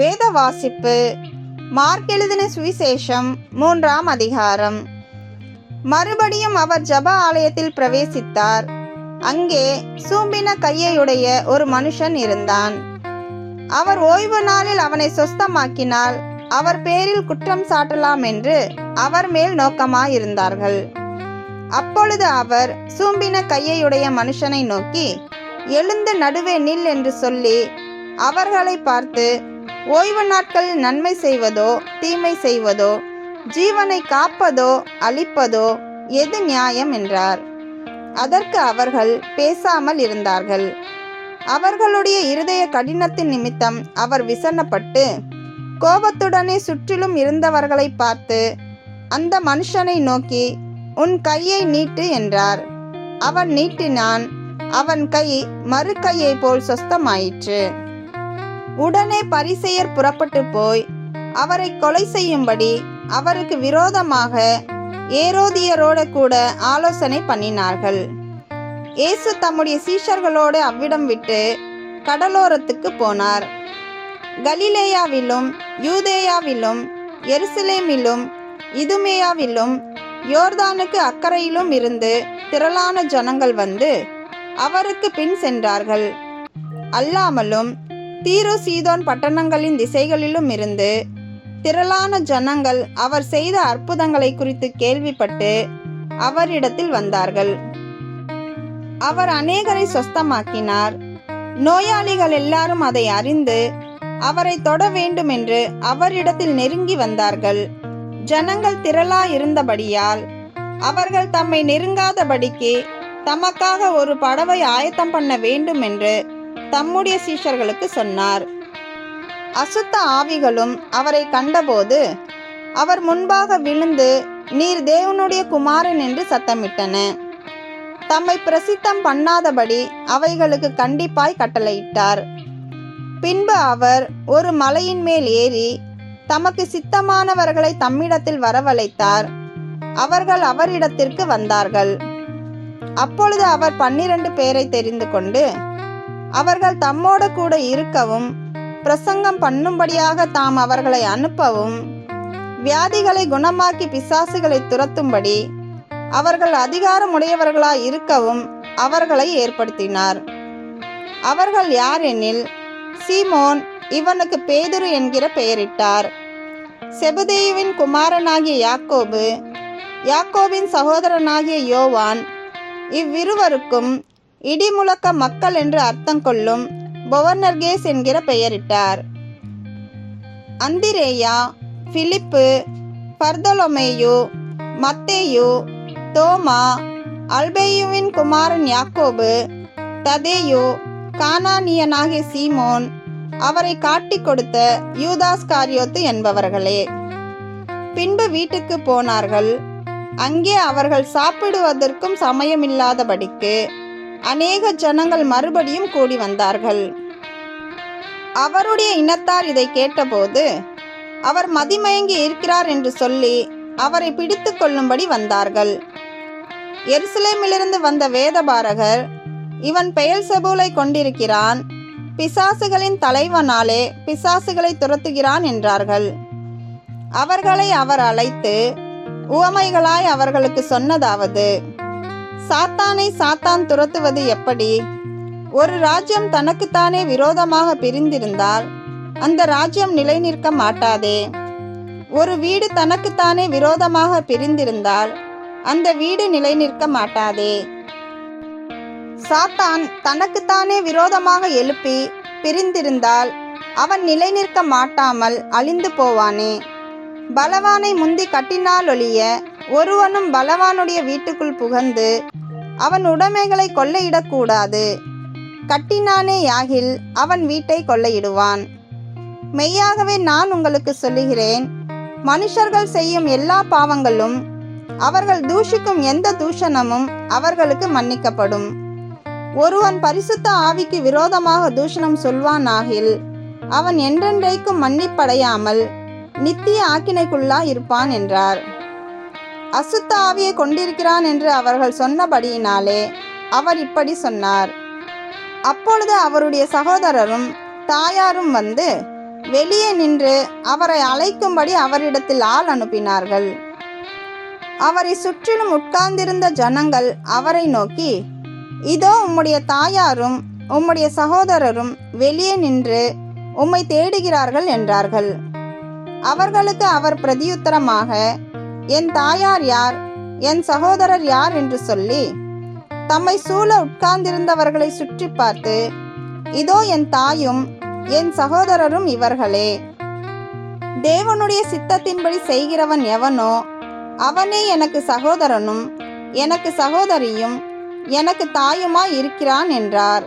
வேத வாசிப்பு மார்க் எழுதின சுவிசேஷம் மூன்றாம் அதிகாரம். மறுபடியும் அவர் ஜப ஆலயத்தில் பிரவேசித்தார். அங்கே சூம்பின கையையுடைய ஒரு மனுஷன் இருந்தான். அவர் ஓய்வு நாளில் அவனை சொஸ்தமாக்கினால் அவர் பேரில் குற்றம் சாட்டலாம் என்று அவர் மேல் நோக்கமாயிருந்தார்கள். அப்பொழுது அவர் சூம்பின கையையுடைய மனுஷனை நோக்கி எழுந்து நடுவே நில் என்று சொல்லி அவர்களை பார்த்து ஓய்வு நாட்களில் நன்மை செய்வதோ தீமை செய்வதோ ஜீவனை காப்பதோ அழிப்பதோ எது நியாயம் என்றார். அதற்கு அவர்கள் பேசாமல் இருந்தார்கள். அவர்களுடைய இருதய கடினத்தின் நிமித்தம் அவர் விசனப்பட்டு கோபத்துடனே சுற்றிலும் இருந்தவர்களை பார்த்து அந்த மனுஷனை நோக்கி உன் கையை நீட்டு என்றார். அவன் நீட்டினான். அவன் கை மறு கையை போல் சொஸ்தமாயிற்று. உடனே பரிசெயர் புறப்பட்டு போய் அவரை கொலை செய்யும்படி அவருக்கு விரோதமாக ஏரோதியரோட கூட ஆலோசனை பண்ணினார்கள். இயேசு தம்முடைய சீஷர்களோடு அவ்விடம் விட்டு கடலோரத்துக்கு போனார். கலிலேயாவிலும் யூதேயாவிலும் எருசலேமிலும் இதுமேயாவிலும் யோர்தானுக்கு அக்கறையிலும் இருந்து திரளான ஜனங்கள் வந்து அவருக்கு பின் சென்றார்கள். அல்லாமலும் தீரு சீதோன் பட்டணங்களின் திசைகளிலும் இருந்து திரளான ஜனங்கள் அவர் செய்த அற்புதங்களை குறித்து கேள்விப்பட்டு அவரிடத்தில் வந்தார்கள். அவர் அநேகரை சொஸ்தமாக்கினார். நோயாளிகள் எல்லாரும் அதை அறிந்து அவரை தொட வேண்டும் என்று அவரிடத்தில் நெருங்கி வந்தார்கள். ஜனங்கள் திரளா இருந்தபடியால் அவர்கள் தம்மை நெருங்காதபடிக்கு தமக்காக ஒரு படவை ஆயத்தம் பண்ண வேண்டும் என்று தம்முடைய சீஷர்களுக்கு சொன்னார். அசுத்த ஆவிகளும் அவரை கண்டபோது அவர் முன்பாக விழுந்து நீர் தேவனுடைய குமாரன் என்று சத்தமிட்டன. தம்மை பிரசித்தம் பண்ணாதபடி அவைகளுக்கு கண்டிப்பாய் கட்டளையிட்டார். பின்பு அவர் ஒரு மலையின் மேல் ஏறி தமக்கு சித்தமானவர்களை தம்மிடத்தில் வரவழைத்தார். அவர்கள் அவரிடத்திற்கு வந்தார்கள். அப்பொழுது அவர் பன்னிரண்டு பேரை தெரிந்து கொண்டு அவர்கள் தம்மோடு கூட இருக்கவும் பிரசங்கம் பண்ணும்படியாக தாம் அவர்களை அனுப்பவும் வியாதிகளை குணமாக்கி பிசாசுகளை துரத்தும்படி அவர்கள் அதிகாரமுடையவர்களாய் இருக்கவும் அவர்களை ஏற்படுத்தினார். அவர்கள் யாரெனில் சீமோன் இவனுக்கு பேதுரு என்கிற பெயரிட்டார். செபுதேயுவின் குமாரனாகிய யாக்கோபு யாக்கோபின் சகோதரனாகிய யோவான் இவ்விருவருக்கும் இடிமுழக்க மக்கள் என்று அர்த்தம் கொள்ளும் பொவர்னர்கேஸ் என்கிற பெயரிட்டார். அந்திரேயா பிலிப்பு பர்தலொமேயு மத்தேயு தோமா அல்பேயுவின் குமாரன் யாக்கோபு ததேயு கானானியனாகிய சீமோன் அவரை காட்டிக் கொடுத்த யூதாஸ் காரியோத்து என்பவர்களே. பின்பு வீட்டுக்கு போனார்கள். அங்கே அவர்கள் சாப்பிடுவதற்கும் சமயமில்லாதபடிக்கு அநேக ஜனங்கள் மறுபடியும் கூடி வந்தார்கள். அவருடைய இனத்தார் இதை கேட்டபோது அவர் மதிமயங்கி இருக்கிறார் என்று சொல்லி அவரை பிடித்து கொள்ளும்படி வந்தார்கள். எருசலேமிலிருந்து வந்த வேதபாரகர் இவன் பெயல் செபூலை கொண்டிருக்கிறான். பிசாசுகளின் தலைவனாலே பிசாசுகளை துரத்துகிறான் என்றார்கள். அவர்களை அவர் அழைத்து உவமைகளாய் அவர்களுக்கு சொன்னதாவது சாத்தானை சாத்தான் துரத்துவது எப்படி? ஒரு ராஜ்யம் தனக்குத்தானே விரோதமாக பிரிந்திருந்தால் அந்த ராஜ்யம் நிலை நிற்க மாட்டாதே. ஒரு வீடு தனக்குத்தானே விரோதமாக பிரிந்திருந்தால் அந்த வீடு நிலை நிற்க மாட்டாதே. சாத்தான் தனக்குத்தானே விரோதமாக எழுப்பி பிரிந்திருந்தால் அவன் நிலை நிற்க மாட்டாமல் அழிந்து போவானே. பலவானை முந்தி கட்டினால் ஒழிய ஒருவனும் பலவானுடைய வீட்டுக்குள் புகந்து அவன் உடைமைகளை கொள்ளையிடக்கூடாது. கட்டினானே யாகில் அவன் வீட்டை கொள்ளையிடுவான். மெய்யாகவே நான் உங்களுக்கு சொல்லுகிறேன் மனுஷர்கள் செய்யும் எல்லா பாவங்களும் அவர்கள் தூஷிக்கும் எந்த தூஷணமும் அவர்களுக்கு மன்னிக்கப்படும். ஒருவன் பரிசுத்த ஆவிக்கு விரோதமாக தூஷணம் சொல்வானாகில் அவன் என்றென்றைக்கும் மன்னிப்படையாமல் நித்திய ஆக்கினைக்குள்ளா இருப்பான் என்றார். அசுத்த ஆவியை கொண்டிருக்கிறான் என்று அவர்கள் சொன்னபடியினாலே அவர் இப்படி சொன்னார். அப்பொழுது அவருடைய சகோதரரும் தாயாரும் வந்து வெளியே நின்று அவரை அழைக்கும்படி அவரிடத்தில் ஆள் அனுப்பினார்கள். அவரை சுற்றிலும் உட்கார்ந்திருந்த ஜனங்கள் அவரை நோக்கி இதோ உம்முடைய தாயாரும் உம்முடைய சகோதரரும் வெளியே நின்று உம்மை தேடுகிறார்கள் என்றார்கள். அவர்களுக்கு அவர் பிரதியுத்தரமாக என் தாயார் யார்? என் சகோதரர் யார் என்று சொல்லி தம்மை சூழ உட்கார்ந்திருந்தவர்களை சுற்றி பார்த்து இதோ என் தாயும் என் சகோதரரும் இவர்களே. தேவனுடைய சித்தத்தின்படி செய்கிறவன் எவனோ அவனே எனக்கு சகோதரனும் எனக்கு சகோதரியும் எனக்கு தாயுமாய் இருக்கிறான் என்றார்.